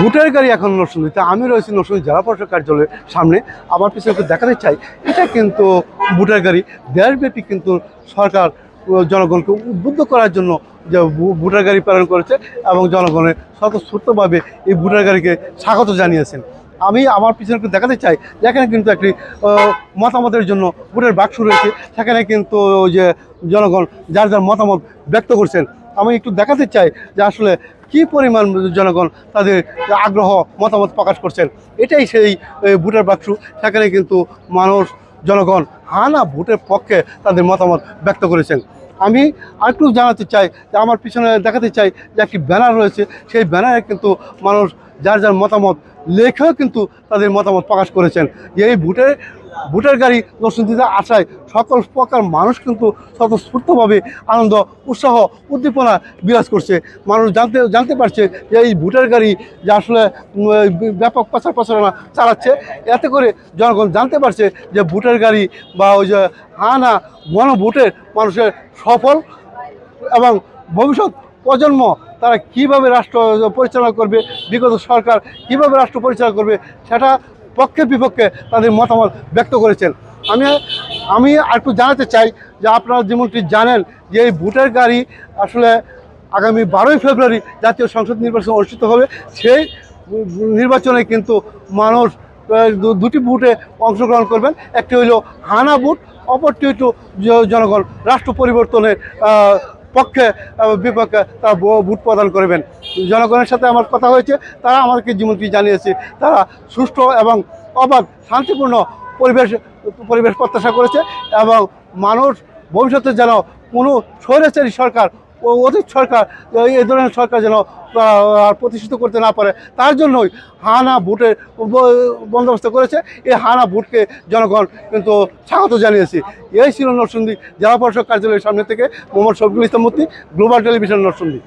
Voter গাড়ি এখন নরসিংদীতে আমি রয়েছি নরসিংদী জেলা পরিষদ কার্যালয়ের সামনে। আমার পিছনে একটু দেখাতে চাই, এটা কিন্তু ভোটার গাড়ি। দেশব্যাপী কিন্তু সরকার জনগণকে উদ্বুদ্ধ করার জন্য যে ভোটার গাড়ি প্রেরণ করেছে এবং জনগণের স্বতঃস্ফূর্তভাবে এই ভোটার গাড়িকে স্বাগত জানিয়েছেন। আমি আমার পিছনে একটু দেখাতে চাই, যেখানে কিন্তু একটি মতামতের জন্য ভোটের বাক্স রয়েছে। সেখানে কিন্তু যে জনগণ যার যার মতামত ব্যক্ত করছেন। আমি একটু দেখাতে চাই যে আসলে কি পরিমাণ জনগণ তাদের আগ্রহ, মতামত প্রকাশ করছেন। এটাই সেই ভোটের বাক্স। সেখানে কিন্তু মানুষ, জনগণ হানা ভোটের পক্ষে তাদের মতামত ব্যক্ত করেছেন। আমি আরেকটু জানাতে চাই যে আমার পিছনে দেখাতে চাই যে একটি ব্যানার রয়েছে। সেই ব্যানারে কিন্তু মানুষ যার যার মতামত লেখেও কিন্তু তাদের মতামত প্রকাশ করেছেন। যে এই ভোটের ভোটার গাড়ি দর্শন দিতে আসায় সকল প্রকার মানুষ কিন্তু স্বতঃস্ফূর্তভাবে আনন্দ, উৎসাহ, উদ্দীপনা বিরাজ করছে। মানুষ জানতে জানতে পারছে যে এই ভোটার গাড়ি যে আসলে ব্যাপক প্রচার প্রচারণা চালাচ্ছে। এতে করে জনগণ জানতে পারছে যে ভোটার গাড়ি বা ওই যে হানা গণভোটের মানুষের সফল এবং ভবিষ্যৎ প্রজন্ম তারা কীভাবে রাষ্ট্র পরিচালনা করবে, বিগত সরকার কীভাবে রাষ্ট্র পরিচালনা করবে, সেটা পক্ষে বিপক্ষে তাদের মতামত ব্যক্ত করেছেন। আমি আমি একটু জানাতে চাই যে আপনারা যেমনটি জানেন যে এই ভোটার গাড়ি আসলে আগামী বারোই ফেব্রুয়ারি জাতীয় সংসদ নির্বাচন অনুষ্ঠিত হবে। সেই নির্বাচনে কিন্তু মানুষ দুটি বুটে অংশগ্রহণ করবেন। একটি হইল হানা বুট অপরটি হইল জনগণ, রাষ্ট্র পরিবর্তনের পক্ষে বিপক্ষে তারা ভোট প্রদান করবেন। জনগণের সাথে আমার কথা হয়েছে, তারা আমাকে যেমনটি জানিয়েছে, তারা সুষ্ঠু এবং অবাধ, শান্তিপূর্ণ পরিবেশ পরিবেশ প্রত্যাশা করেছে এবং মানুষ ভবিষ্যতে যেন কোনো স্বৈরাচারী সরকার অধিক সরকার, এই- ধরনের সরকার যেন আর প্রতিষ্ঠিত করতে না পারে, তার জন্যই হানা ভোটের বন্দোবস্ত করেছে। এই হানা ভোটকে জনগণ কিন্তু স্বাগত জানিয়েছি। এই ছিল নরসিংদী জেলা পরিষদ কার্যালয়ের সামনে থেকে মোহাম্মদ শফিকুল গ্লোবাল টেলিভিশন নরসিংদী।